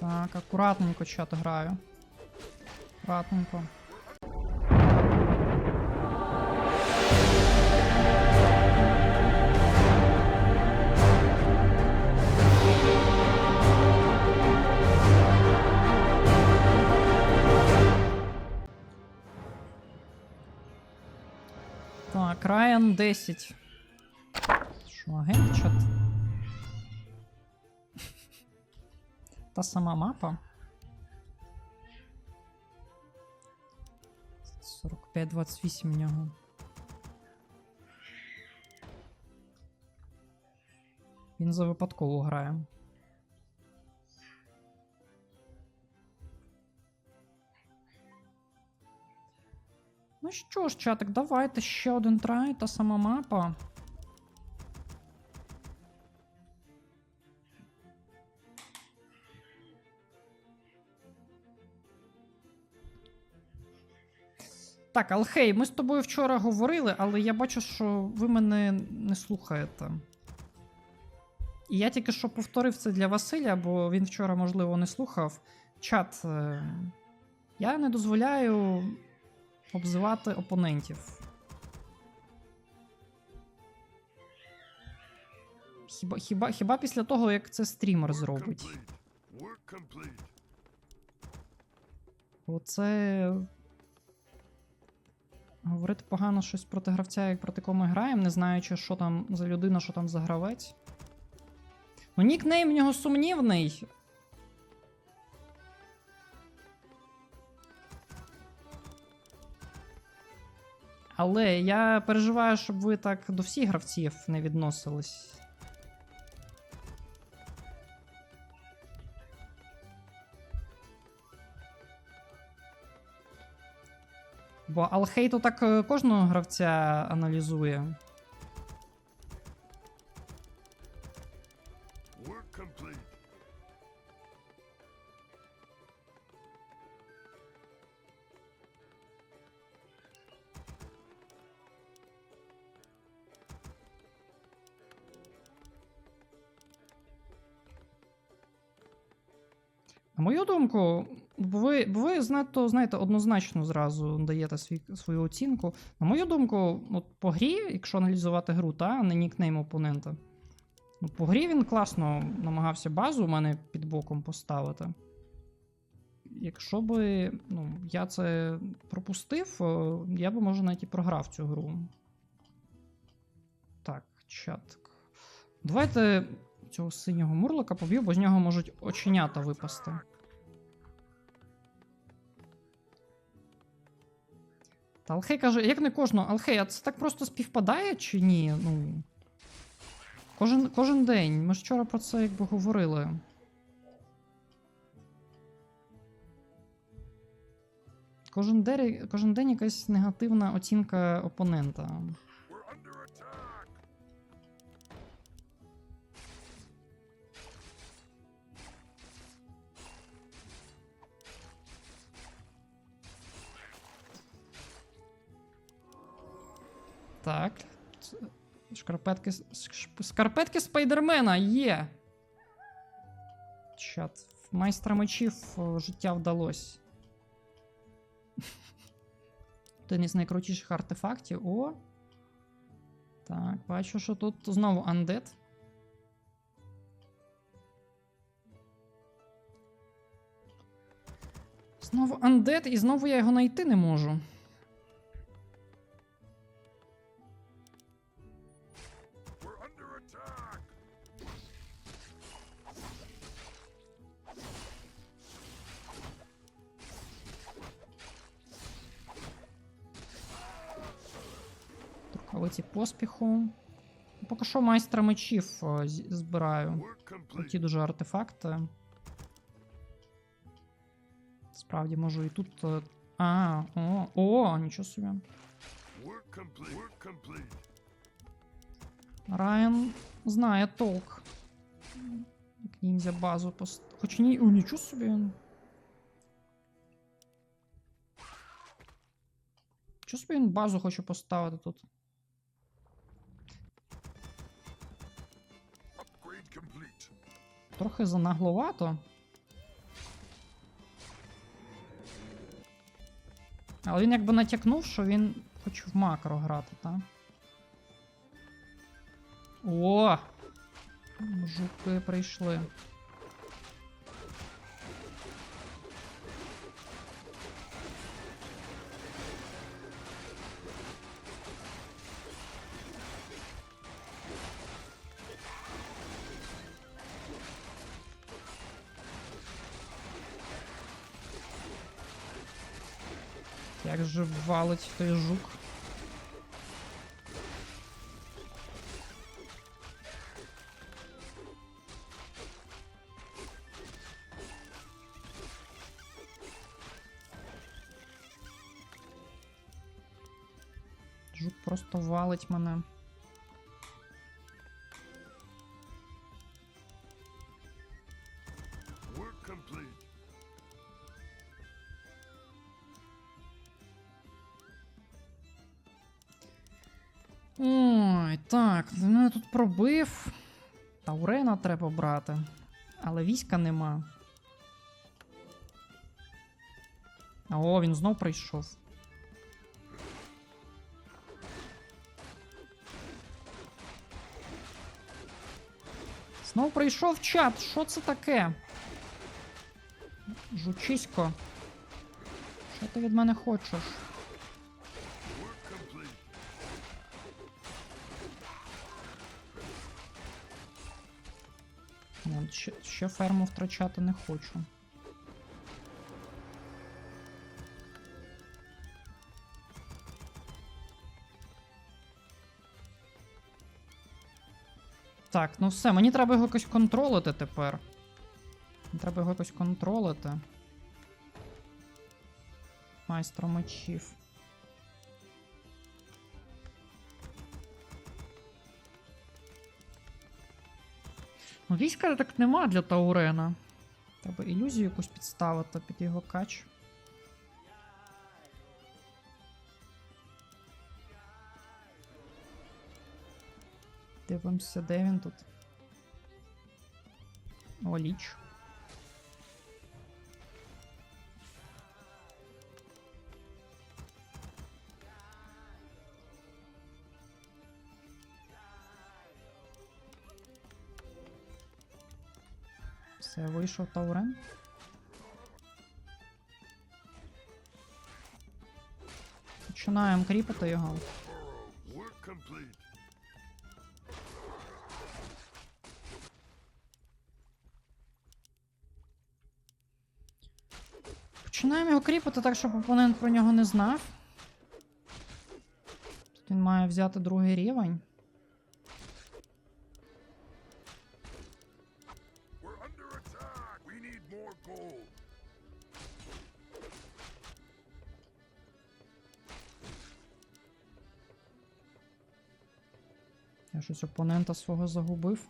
Так, акуратненько чат граю. Акуратненько. Так, Райан 10. Та сама мапа. 45-28 в нього. Він за випадково грає. Ну що ж, чатик, давайте ще один трай, та сама мапа. Так, Алхей, ми з тобою вчора говорили, але я бачу, що ви мене не слухаєте. І я тільки що повторив це для Василя, бо він вчора, можливо, не слухав. Чат. е, Я не дозволяю обзивати опонентів. Хіба, хіба, хіба після того, як це стрімер зробить? Оце. Говорити погано щось проти гравця, як проти кого ми граємо, не знаючи, що там за людина, що там за гравець. Ну, нікнейм в нього сумнівний. Але я переживаю, щоб ви так до всіх гравців не відносились. Бо Алхейту так е, кожного гравця аналізує. На мою думку, ви, бо знато, знаєте, однозначно зразу даєте свій, свою оцінку. На мою думку, от по грі, якщо аналізувати гру, та, а не нікнейм опонента. Ну, по грі він класно намагався базу у мене під боком поставити. Якщо би ну, я це пропустив, е, я би, може, навіть і програв цю гру. Так, чатик. Давайте цього синього мурлика поб'ю, бо з нього можуть оченята випасти. Та Алхей каже, як не кожного. Алхей, а це так просто співпадає чи ні? Ну. Кожен, кожен день. Ми ж вчора про це якби говорили. Кожен день, кожен день якась негативна оцінка опонента. Так. Шкарпетки. Скарпетки Спайдермена є. Чат. Майстра мечів о, життя вдалось. Один із найкрутіших артефактів. О. Так, бачу, що тут знову андет. Знову андет, і знову я його знайти не можу. Рукавиці поспіху. Поки що майстра мечів о, з- збираю. Work Круті complete. дуже артефакти. Справді можу і тут. е, А, о, о, нічого собі. Work complete. Work complete. Райан знає толк. Як ніндзя базу пост. Хоч ні. О, нічого собі. Чого собі він базу хоче поставити тут? Трохи занагловато. Але він якби натякнув, що він хоче в макро грати, так? О! Жуки прийшли. Як же валить той жук. Жук просто валить мене. Ну тут пробив. Таурена треба брати. Але війська нема. О, він знов прийшов. Знов прийшов чат. Що це таке? Жучисько. Що ти від мене хочеш? Ще, ще ферму втрачати не хочу. Так, ну все, мені треба його якось контролити тепер. Мені треба його якось контролити. Майстро мечів. Війська так нема для Таурена. Треба ілюзію якусь підставити під його кач. Дивимося, де він тут. О, ліч. Вийшов Таурен. Починаємо кріпити його. Починаємо його кріпити так, щоб опонент про нього не знав. Тут він має взяти другий рівень. Я щось опонента свого загубив.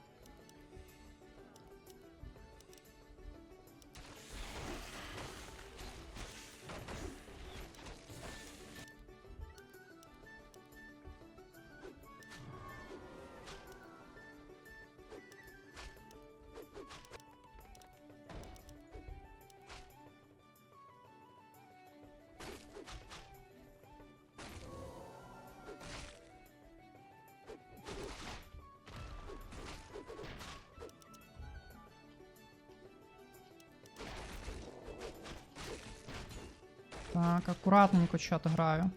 Так, акуратненько чат граю.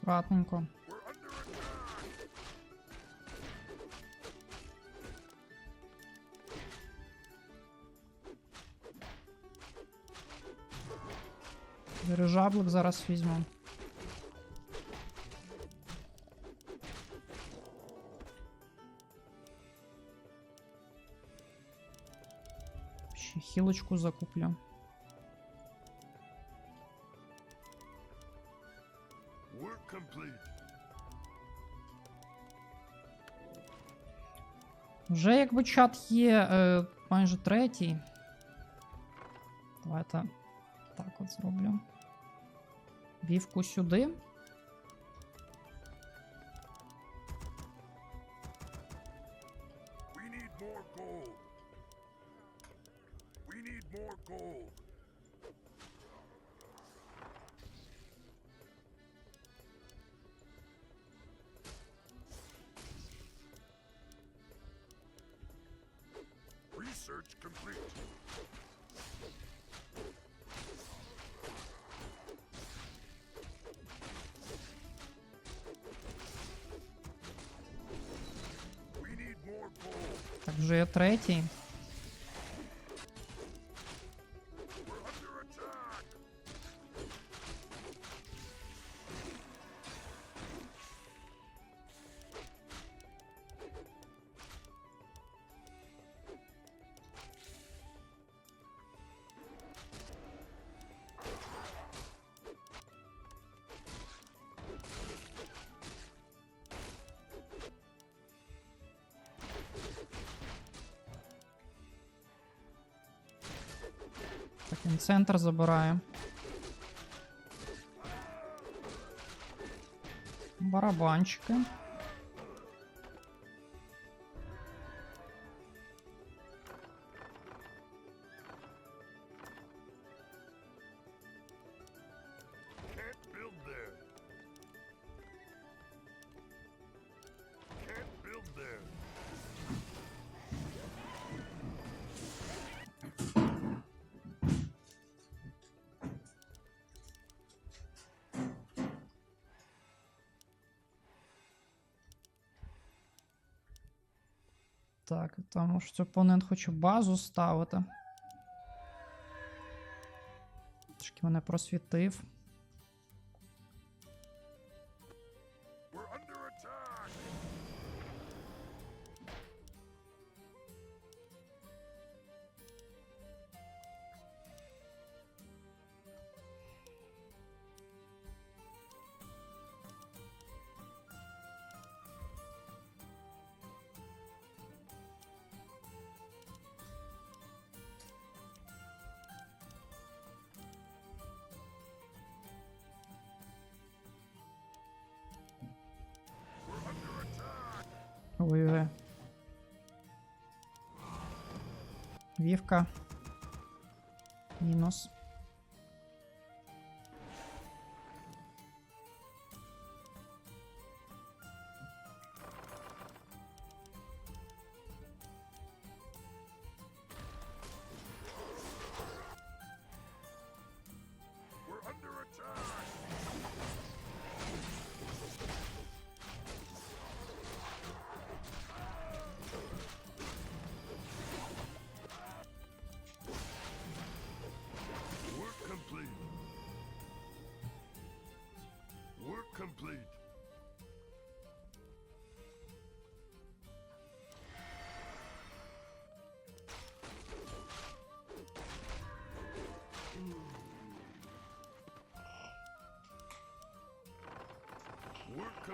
Акуратненько. Дирижаблик зараз візьму. Ще хілочку закуплю. Вже якби чат є е, майже третій. Давайте так от зроблю. Вівку сюди. We need more gold. We need more gold. Третій. Він центр забирає. Барабанчики. There. Так, тому що опонент хоче базу ставити. Трошки мене просвітив. Ой-ой. Вівка. Мінус.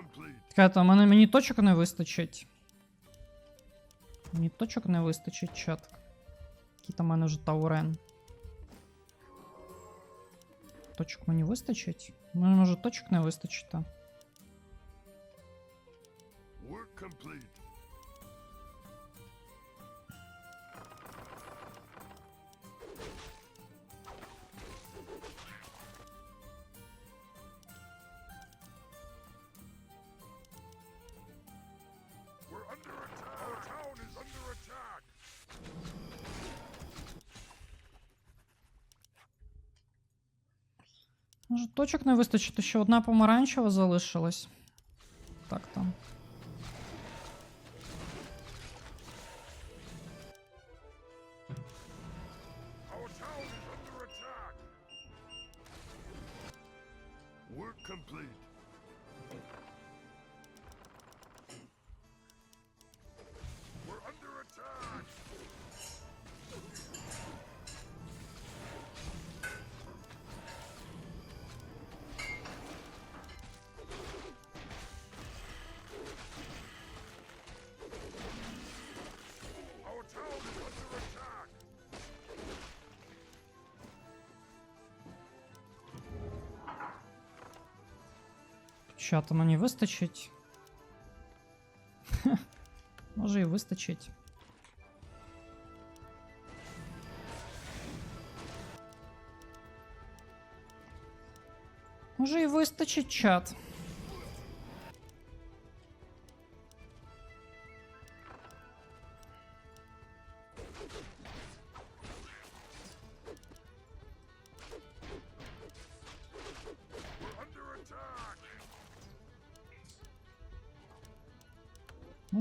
Work complete. Чекайте, а мене мені точок не вистачить. Мені точок не вистачить, чат. Який там в мене вже таурен. Точок мені вистачить? Мене може точок не вистачить, та. Може точок не вистачить, ще одна помаранчева залишилась. Чата мені вистачить. Хе, Може і вистачить. Може і вистачить чат.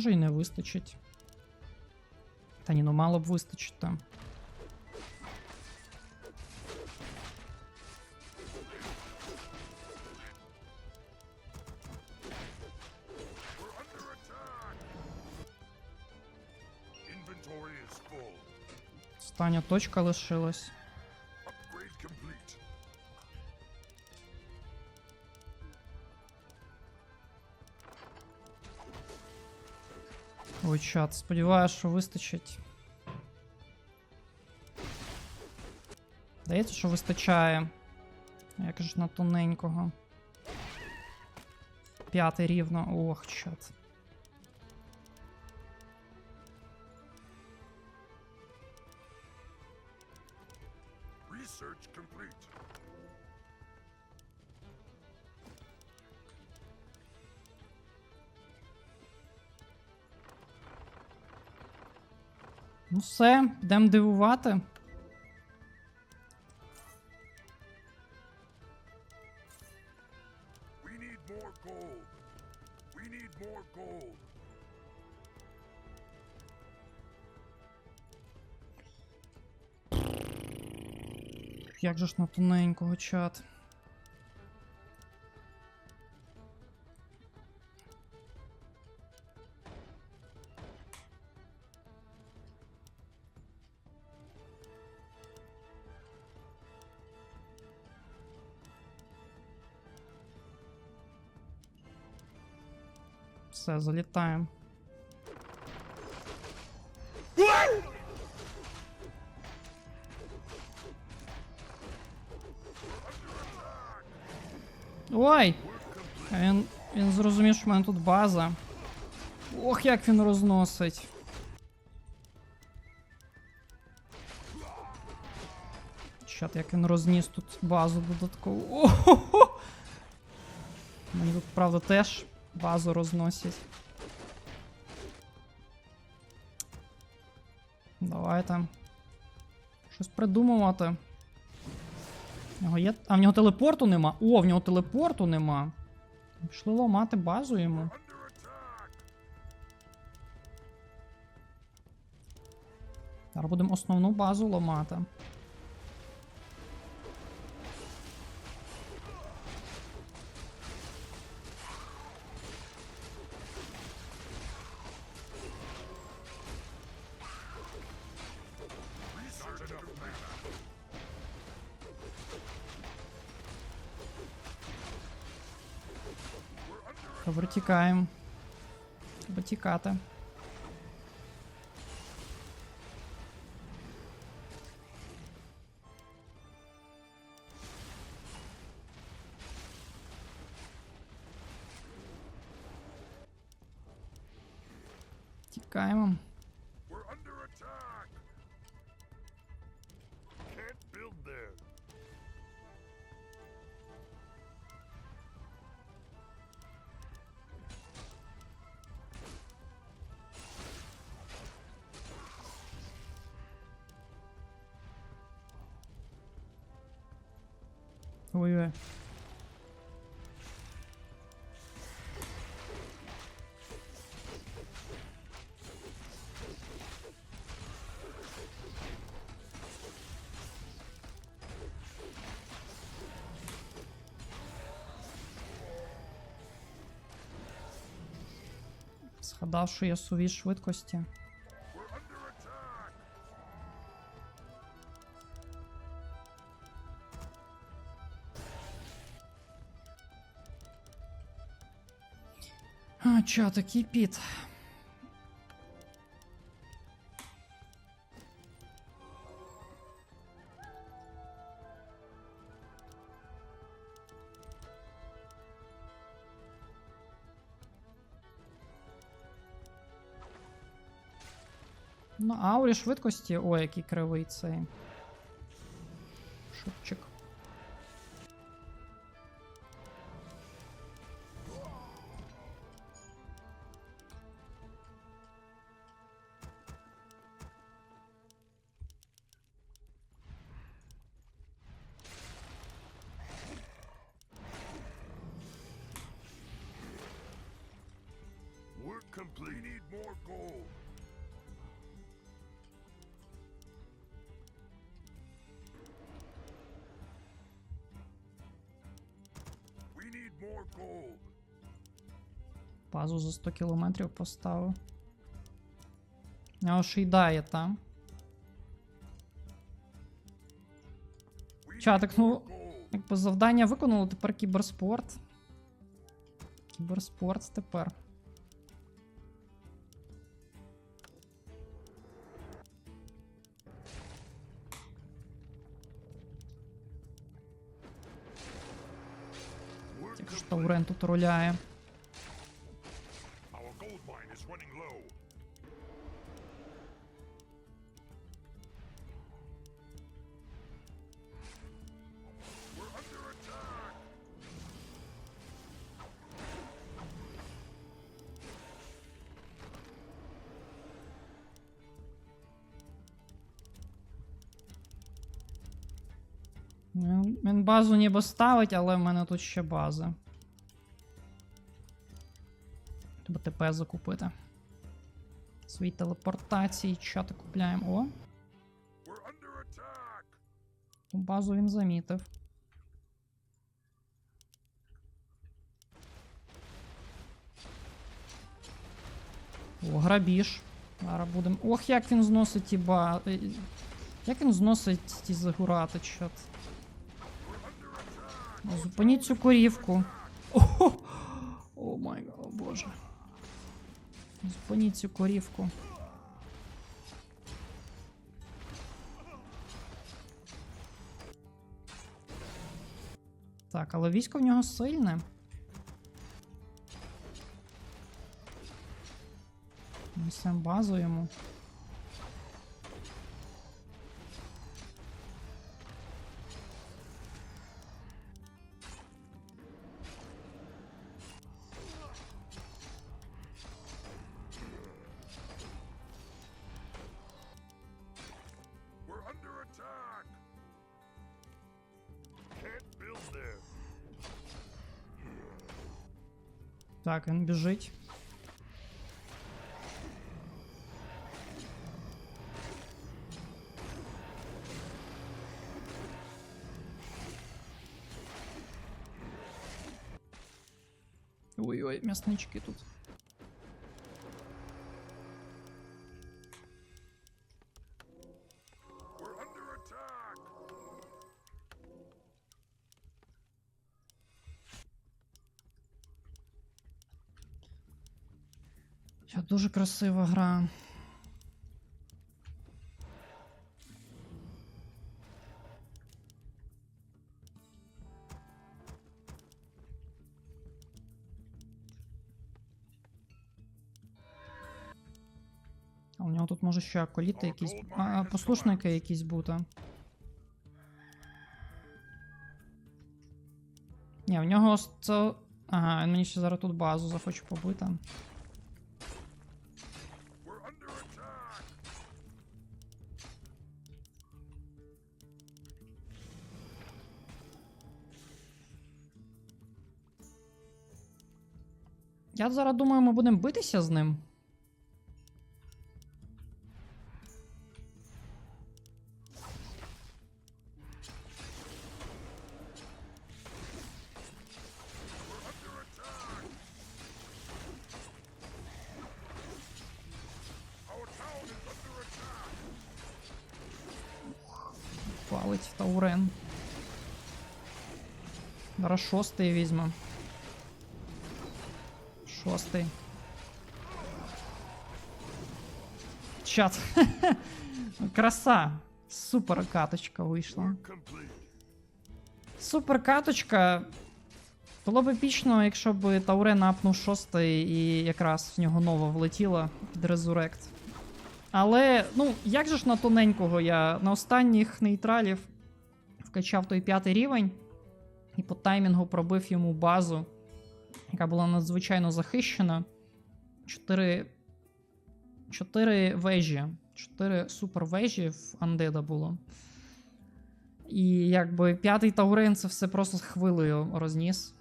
Може і не вистачить. Та ні, ну мало б вистачити. Full. Остання точка лишилась. Чат, Сподіваюсь, що вистачить. Здається, що вистачає. Як ж на тоненького. П'ятий рівно. Ох, чат. Ну все, йдемо дивувати. Як же ж на тоненького чат. Все, залітаємо. Ой! Він, він зрозумів, що в мене тут база. Ох, як він розносить. Чат, як він розніс тут базу додатково. Ого! Мені тут, правда, теж базу розносять. Давайте. Щось придумувати. А в нього телепорту нема. О, в нього телепорту нема. Пішли ламати базу йому. Зараз будемо основну базу ламати. Тікаємо. Треба тікати. Ой-ой. Згадав, що я суві швидкості. А, чо, такий піт. На аурі швидкості. Ой, який кривий цей. Шупчик. Базу за 100 кілометрів поставив. А й дає там. Чатик, ну, якби завдання виконало, тепер кіберспорт. Кіберспорт тепер. We're under attack. Він, він базу ніби ставить, але в мене тут ще база. Треба ТП закупити. Свої телепортації, чати купляємо. О, ту базу він замітив. О, грабіж. Зараз будемо. Ох, як він зносить ті ба. е, Як він зносить ті загурати, чот. О, Зупиніть цю корівку. Зупиніть цю корівку. Так, але військо в нього сильне. Несем базу йому. Так, він біжить. Ой-ой, м'яснички тут. Дуже красива гра. А у нього тут може ще аколіти якісь. А, послушники якісь бути. Ні, в нього це. Ага, він мені ще зараз тут базу захоче побити. Я зараз думаю, ми будемо битися з ним. Палить Таурен. Зараз шостий візьме. Шостий. Чат. Краса. Супер каточка вийшла. Супер каточка. Було б епічно, якщо б Таурен апнув шостий і якраз в нього нова влетіла під Resurrect. Але, ну, як же ж на тоненького я на останніх нейтралів вкачав той п'ятий рівень і по таймінгу пробив йому базу, яка була надзвичайно захищена. Чотири. Чотири вежі. Чотири супер вежі в Андеда було. І якби п'ятий Таурен це все просто з хвилею розніс.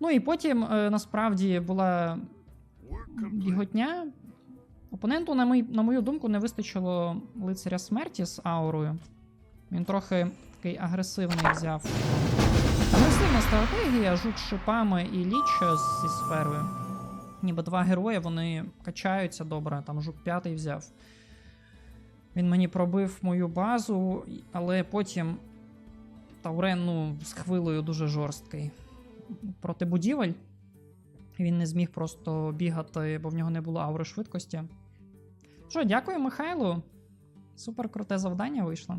Ну і потім е, насправді була біготня. Опоненту, на, мій, на мою думку, не вистачило лицаря смерті з аурою. Він трохи такий агресивний взяв. Непогана стратегія, жук з шипами і ліч зі сферою. Ніби два герої, вони качаються добре, там жук п'ятий взяв. Він мені пробив мою базу, але потім Таурен ну, з хвилею дуже жорсткий. Проти будівель. Він не зміг просто бігати, бо в нього не було аури швидкості. Що, дякую, Михайлу. Супер круте завдання вийшло.